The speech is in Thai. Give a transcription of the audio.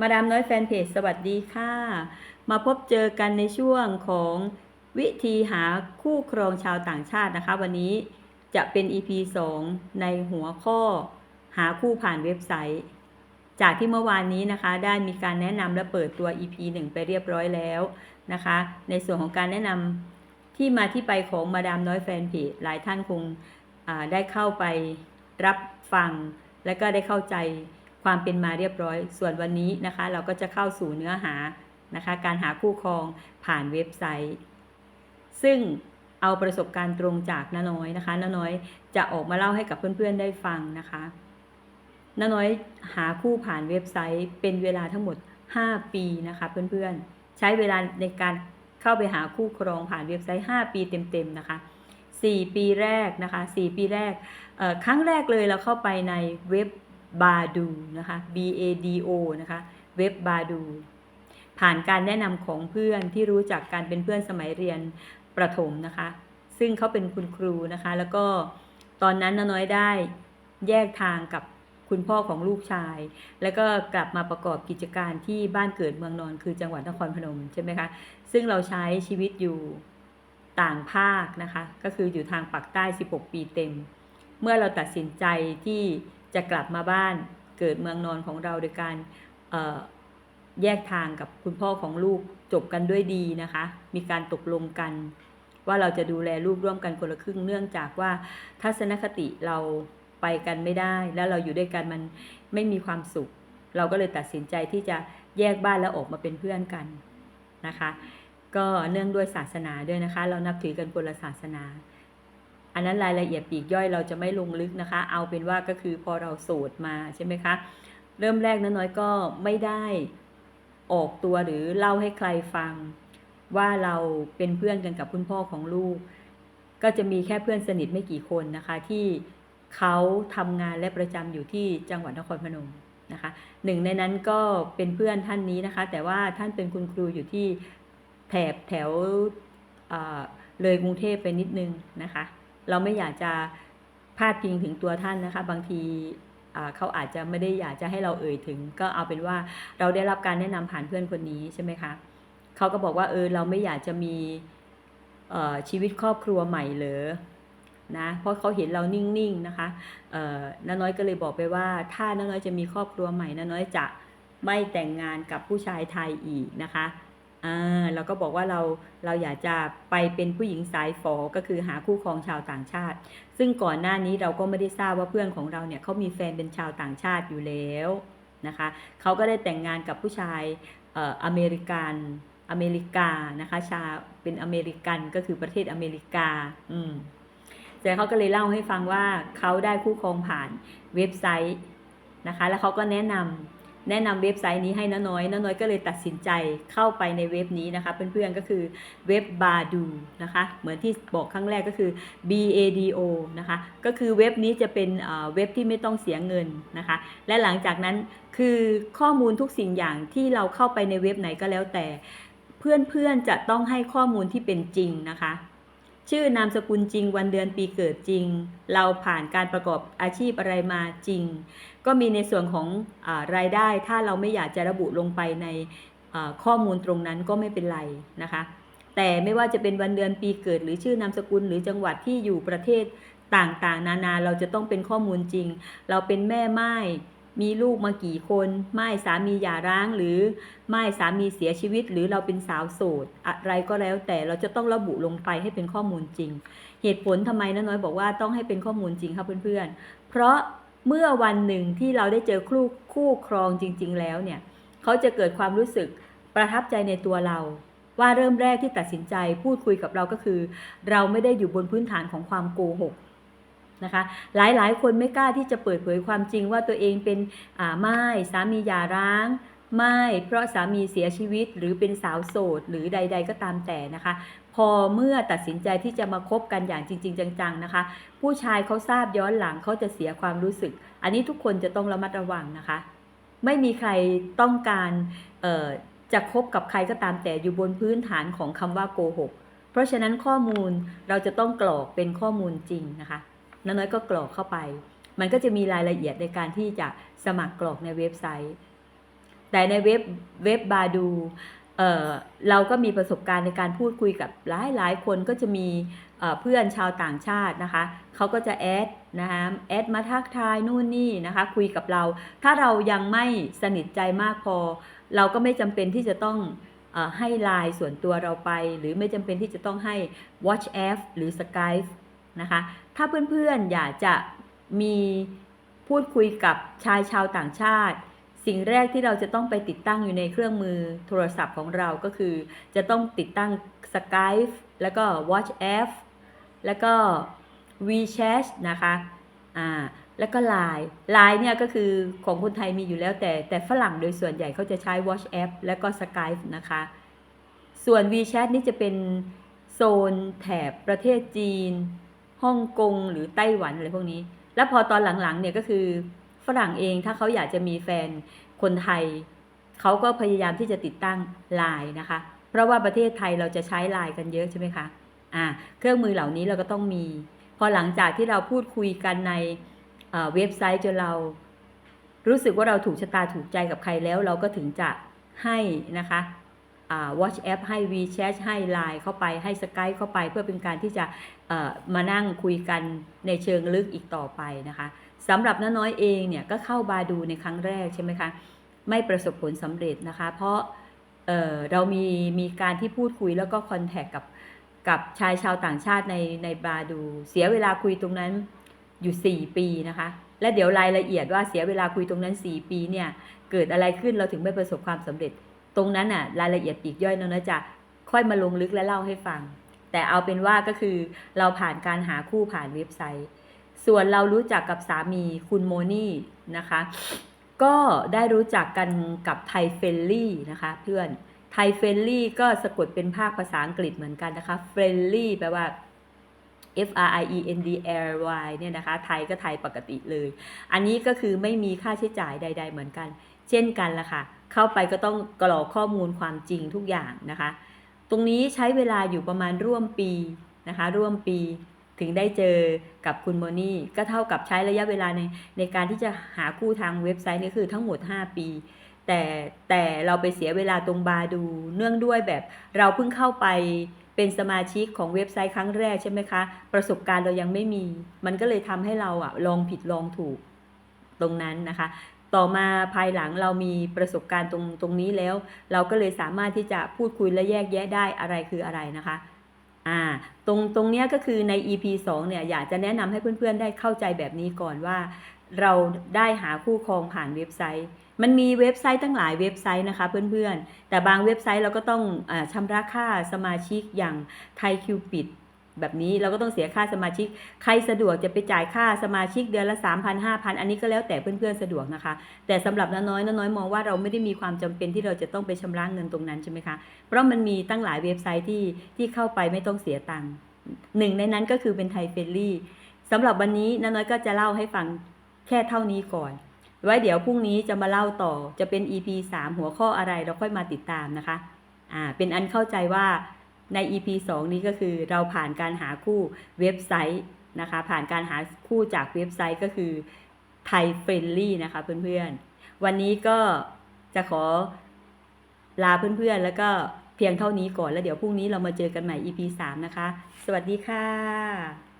มาดามน้อยแฟนเพจสวัสดีค่ะ มาพบเจอกันในช่วงของวิธีหาคู่ครองชาวต่างชาตินะคะ วันนี้จะเป็น EP 2 ในหัวข้อ หาคู่ผ่านเว็บไซต์ จากที่เมื่อวานนี้นะคะ ได้มีการแนะนำและเปิดตัว EP 1 ไปเรียบร้อยแล้วนะคะ ในส่วนของการแนะนำที่มาที่ไปของมาดามน้อยแฟนเพจหลายท่านคงได้เข้าไปรับฟัง และก็ได้เข้าใจ ความเป็นมาเรียบร้อย ส่วนวันนี้นะคะ เราก็จะเข้าสู่เนื้อหานะคะ การหาคู่ครองผ่านเว็บไซต์ ซึ่งเอาประสบการณ์ตรงจากน้าน้อยนะคะน้าน้อยจะออกมาเล่าให้กับเพื่อนๆได้ฟังนะคะน้าน้อยหาคู่ผ่านเว็บไซต์เป็นเวลาทั้งหมด 5 ปีนะคะเพื่อนๆ ใช้เวลาในการเข้าไปหาคู่ครองผ่านเว็บไซต์ 5 ปีเต็มๆนะคะ 4 ปีแรกนะคะ 4 ปีแรก ครั้งแรกเลยเราเข้าไปในเว็บ บาดูนะคะ B A D O นะคะ เว็บบาดู ผ่านการแนะนำของเพื่อนที่รู้จักการเป็นเพื่อนสมัยเรียนประถมนะคะ ซึ่งเขาเป็นคุณครูนะคะ แล้วก็ตอนนั้นน้อยได้แยกทางกับคุณพ่อของลูกชาย แล้วก็กลับมาประกอบกิจการที่บ้านเกิดเมืองนอนคือจังหวัดนครพนมใช่ไหมคะ ซึ่งเราใช้ชีวิตอยู่ต่างภาคนะคะ ก็คืออยู่ทางปากใต้ 16 ปีเต็ม เมื่อเราตัดสินใจที่ จะกลับมาบ้านเกิดเมืองนอนของเราโดยการแยกทางกับคุณพ่อของลูกจบกันด้วยดีนะคะ มีการตกลงกัน ว่าเราจะดูแลลูกร่วมกันคนละครึ่งเนื่องจากว่าทัศนคติเราไปกันไม่ได้ แล้วเราอยู่ด้วยกันมันไม่มีความสุข เราก็เลยตัดสินใจที่จะแยกบ้านแล้วออกมาเป็นเพื่อนกันนะคะ ก็เนื่องด้วยศาสนาด้วยนะคะ เรานับถือกันคนละศาสนา อันนั้นรายละเอียดปีกย่อยเราจะไม่ลงลึกนะคะ เอาเป็นว่าก็คือพอเราโสดมาใช่ไหมคะ เริ่มแรกน้อยๆก็ไม่ได้ออกตัวหรือเล่าให้ใครฟัง ว่าเราเป็นเพื่อนกันกับคุณพ่อของลูก ก็จะมีแค่เพื่อนสนิทไม่กี่คนนะคะที่เขาทำงานและประจำอยู่ที่จังหวัดนครพนมนะคะหนึ่งในนั้นก็เป็นเพื่อนท่านนี้นะคะ แต่ว่าท่านเป็นคุณครูอยู่ที่แถบแถวเลยกรุงเทพไปนิดนึงนะคะ เราไม่อยากจะพาดพิงถึงตัวท่านนะคะ บางทีเขาอาจจะไม่ได้อยากจะให้เราเอ่ยถึง ก็เอาเป็นว่าเราได้รับการแนะนำผ่านเพื่อนคนนี้ใช่ไหมคะเขาก็บอกว่าเออเราไม่อยากจะมีชีวิตครอบครัวใหม่เหรอนะเพราะเขาเห็นเรานิ่งๆนะคะเอ่อน้าน้อยก็เลยบอกไปว่า ถ้าน้าน้อยจะมีครอบครัวใหม่น้าน้อยจะไม่แต่งงานกับผู้ชายไทยอีกนะคะ อ่าเราก็บอกว่าเราเราอยากจะไปเป็นผู้หญิงสายฝอก็คือหาคู่ครองชาวต่างชาติ ซึ่งก่อนหน้านี้เราก็ไม่ได้ทราบว่าเพื่อนของเราเนี่ยเขามีแฟนเป็นชาวต่างชาติอยู่แล้วนะคะเขาก็ได้แต่งงานกับผู้ชายเอ่ออเมริกันอเมริกานะคะชาเป็นอเมริกันก็คือประเทศอเมริกาอืมแต่เขาก็เลยเล่าให้ฟังว่าเขาได้คู่ครองผ่านเว็บไซต์นะคะ แล้วเขาก็แนะนำ แนะนำเว็บไซต์นี้ให้น้าน้อยน้าน้อยก็เลยตัดสินใจเข้าไปในเว็บนี้นะคะเพื่อนๆก็คือเว็บบาดูนะคะเหมือนที่บอกครั้งแรกก็คือ B A D O นะคะก็คือเว็บนี้จะเป็นอ่อเว็บที่ไม่ต้องเสียเงินนะคะและหลังจากนั้นคือข้อมูลทุกสิ่งอย่างที่เราเข้าไปในเว็บไหนก็แล้วแต่ เพื่อนๆจะต้องให้ข้อมูลที่เป็นจริงนะคะ ชื่อนามสกุลจริงวันเดือนปีเกิดจริง เราผ่านการประกอบอาชีพอะไรมาจริง ก็มีในส่วนของอารายได้ถ้าเราไม่อยากจะระบุลงไปในข้อมูลตรงนั้นก็ไม่เป็นไรนะคะ แต่ไม่ว่าจะเป็นวันเดือนปีเกิด หรือชื่อนามสกุลหรือจังหวัดที่อยู่ประเทศต่างๆ นานาเราจะต้องเป็นข้อมูลจริง เราเป็นแม่ไม้ มีลูกมากี่คน ไม้สามีหย่าร้างหรือไม้สามีเสียชีวิต หรือเราเป็นสาวโสด อะไรก็แล้วแต่เราจะต้องระบุลงไปให้เป็นข้อมูลจริง เหตุผลทำไมน้าน้อยบอกว่าต้องให้เป็นข้อมูลจริงครับเพื่อนๆ เพราะเมื่อวันหนึ่งที่เราได้เจอคู่คู่ครองจริง ๆ แล้วเนี่ยเขาจะเกิดความรู้สึกประทับใจในตัวเรา ว่าเริ่มแรกที่ตัดสินใจพูดคุยกับเราก็คือ เราไม่ได้อยู่บนพื้นฐานของความโกหก นะคะ หลาย ๆ คนไม่กล้าที่จะเปิดเผยความจริงว่าตัวเองเป็นไม่สามีหย่าร้างไม่เพราะสามีเสียชีวิตหรือเป็นสาวโสดหรือใด ๆ ก็ตามแต่นะคะ พอเมื่อตัดสินใจที่จะมาคบกันอย่างจริง ๆ จัง ๆ นะคะ ผู้ชายเขาทราบย้อนหลังเขาจะเสียความรู้สึก อันนี้ทุกคนจะต้องระมัดระวังนะคะ ไม่มีใครต้องการจะคบกับใครก็ตามแต่อยู่บนพื้นฐานของคำว่าโกหกเพราะฉะนั้นข้อมูลเราจะต้องกรอกเป็นข้อมูลจริงนะคะ น้อยก็กรอกเข้าไป มันก็จะมีรายละเอียดในการที่จะสมัครกรอกในเว็บไซต์ แต่ในเว็บเว็บบาดูเเราก็มีประสบการณ์ในการพูดคุยกับหลายหลายคนก็จะมีเพื่อนชาวต่างชาตินะคะ เขาก็จะแอดนะคะแอดมาทักทายนู่นนี่นะคะคุยกับเรา ถ้าเรายังไม่สนิทใจมากพอ เราก็ไม่จำเป็นที่จะต้องอให้ไลน์ส่วนตัวเราไป หรือไม่จำเป็นที่จะต้องให้ Watch App หรือ Skype นะคะ ถ้าเพื่อนๆอยากจะมีพูดคุยกับชายชาวต่างชาติ สิ่งแรกที่เราจะต้องไปติดตั้งอยู่ในเครื่องมือโทรศัพท์ของเราก็คือ จะต้องติดตั้ง Skype แล้วก็ Watch App แล้วก็ WeChat นะคะอ่าแล้วก็ Line Line เนี่ยก็คือของคนไทยมีอยู่แล้วแต่แต่ฝรั่งโดยส่วนใหญ่เขาจะใช้ Watch App แล้วก็ Skype นะคะ ส่วน WeChat นี่จะเป็นโซนแถบประเทศจีน ฮ่องกงหรือไต้หวันอะไรพวกนี้ แล้วพอตอนหลังๆเนี่ยก็คือฝรั่งเองถ้าเขาอยากจะมีแฟนคนไทย เขาก็พยายามที่จะติดตั้งไลน์นะคะ เพราะว่าประเทศไทยเราจะใช้ไลน์กันเยอะใช่ไหมคะอ่าเครื่องมือเหล่านี้เราก็ต้องมี พอหลังจากที่เราพูดคุยกันในเว็บไซต์จนเรา รู้สึกว่าเราถูกชะตาถูกใจกับใครแล้ว เราก็ถึงจะให้นะคะ Watch App ให้ WeChat ให้ Line เข้าไปให้ Skype เข้าไป เพื่อเป็นการที่จะมานั่งคุยกันในเชิงลึกอีกต่อไปนะคะสำหรับน้าน้อยเองเนี่ยก็เข้าบาดูในครั้งแรกใช่ไหมคะไม่ประสบผลสำเร็จนะคะ เพราะเเรามีมีการที่พูดคุยแล้วก็คอนแทคกับกับชายชาวต่างชาติในในบาดู เสียเวลาคุยตรงนั้นอยู่ 4 ปีนะคะและเดี๋ยวรายละเอียดว่าเสียเวลาคุยตรงนั้น 4 ปีเนี่ยเกิดอะไรขึ้นเราถึงไม่ประสบความสำเร็จ ตรงนั้นน่ะรายละเอียดปีกย่อยน้องนจะค่อยมาลงลึกและเล่าให้ฟัง แต่เอาเป็นว่าก็คือเราผ่านการหาคู่ผ่านเว็บไซต์ ส่วนเรารู้จักกับสามีคุณโมนี่นะคะ ก็ได้รู้จักกันกับไทเฟลลี่นะคะ เพื่อนไทเฟลลี่ก็สะกดเป็นภาคภาษาอังกฤษเหมือนกันนะคะเฟลลี่แปลว่า F R I E N D L Y เนี่ยนะคะ ไทยก็ไทยปกติเลย อันนี้ก็คือไม่มีค่าใช้จ่ายใด ๆ เหมือนกัน เช่นกันละค่ะ เข้าไปก็ต้องกรอกข้อมูลความจริงทุกอย่างนะคะ ตรงนี้ใช้เวลาอยู่ประมาณร่วมปีนะคะ ร่วมปีถึงได้เจอกับคุณโมนี่ก็เท่ากับใช้ระยะเวลาในในการที่จะหาคู่ทางเว็บไซต์นี่คือทั้งหมด 5 ปี แต่แต่เราไปเสียเวลาตรงบาดูเนื่องด้วยแบบเราเพิ่งเข้าไปเป็นสมาชิกของเว็บไซต์ครั้งแรกใช่ไหมคะ ประสบการณ์เรายังไม่มี มันก็เลยทำให้เราอะลองผิดลองถูกตรงนั้นนะคะ ต่อมาภายหลังเรามีประสบการณ์ตรงตรงนี้แล้ว เราก็เลยสามารถที่จะพูดคุยและแยกแยะได้อะไรคืออะไรนะคะอ่าตรงตรงเนี้ยก็คือใน EP 2เนี่ยอยากจะแนะนำให้เพื่อนๆ ได้เข้าใจแบบนี้ก่อนว่า เราได้หาคู่ครองผ่านเว็บไซต์ มันมีเว็บไซต์ตั้งหลายเว็บไซต์นะคะเพื่อนๆ แต่บางเว็บไซต์เราก็ต้องอชำระค่าสมาชิกอย่างไทยคิวปิด แบบนี้เราก็ต้องเสียค่าสมาชิก ใครสะดวกจะไปจ่ายค่าสมาชิกเดือนละ 3,000 5 0 0 อันนี้ก็แล้วแต่เพื่อนๆสะดวกนะคะ แต่สำหรับน้าน้อยน้าน้อยมองว่าเราไม่ได้มีความจำเป็นที่เราจะต้องไปชำระเงินตรงนั้นใช่ไหมคะ เพราะมันมีตั้งหลายเว็บไซต์ที่ที่เข้าไปไม่ต้องเสียตังค์หนึ่งในนั้นก็คือเป็นไทยเฟลลี่สำหรับวันนี้น้าน้อยก็จะเล่าให้ฟังแค่เท่านี้ก่อน ไว้เดี๋ยวพรุ่งนี้จะมาเล่าต่อจะเป็น EP 3 หัวข้ออะไรเราค่อยมาติดตามนะคะอ่าเป็นอันเข้าใจว่า ใน EP 2 นี้ก็คือเราผ่านการหาคู่เว็บไซต์นะคะ ผ่านการหาคู่จากเว็บไซต์ก็คือไทยเฟรนลี่นะคะเพื่อนๆ วันนี้ก็จะขอลาเพื่อนๆ แล้วก็เพียงเท่านี้ก่อนแล้วเดี๋ยวพรุ่งนี้เรามาเจอกันใหม่ EP 3 นะคะ สวัสดีค่ะ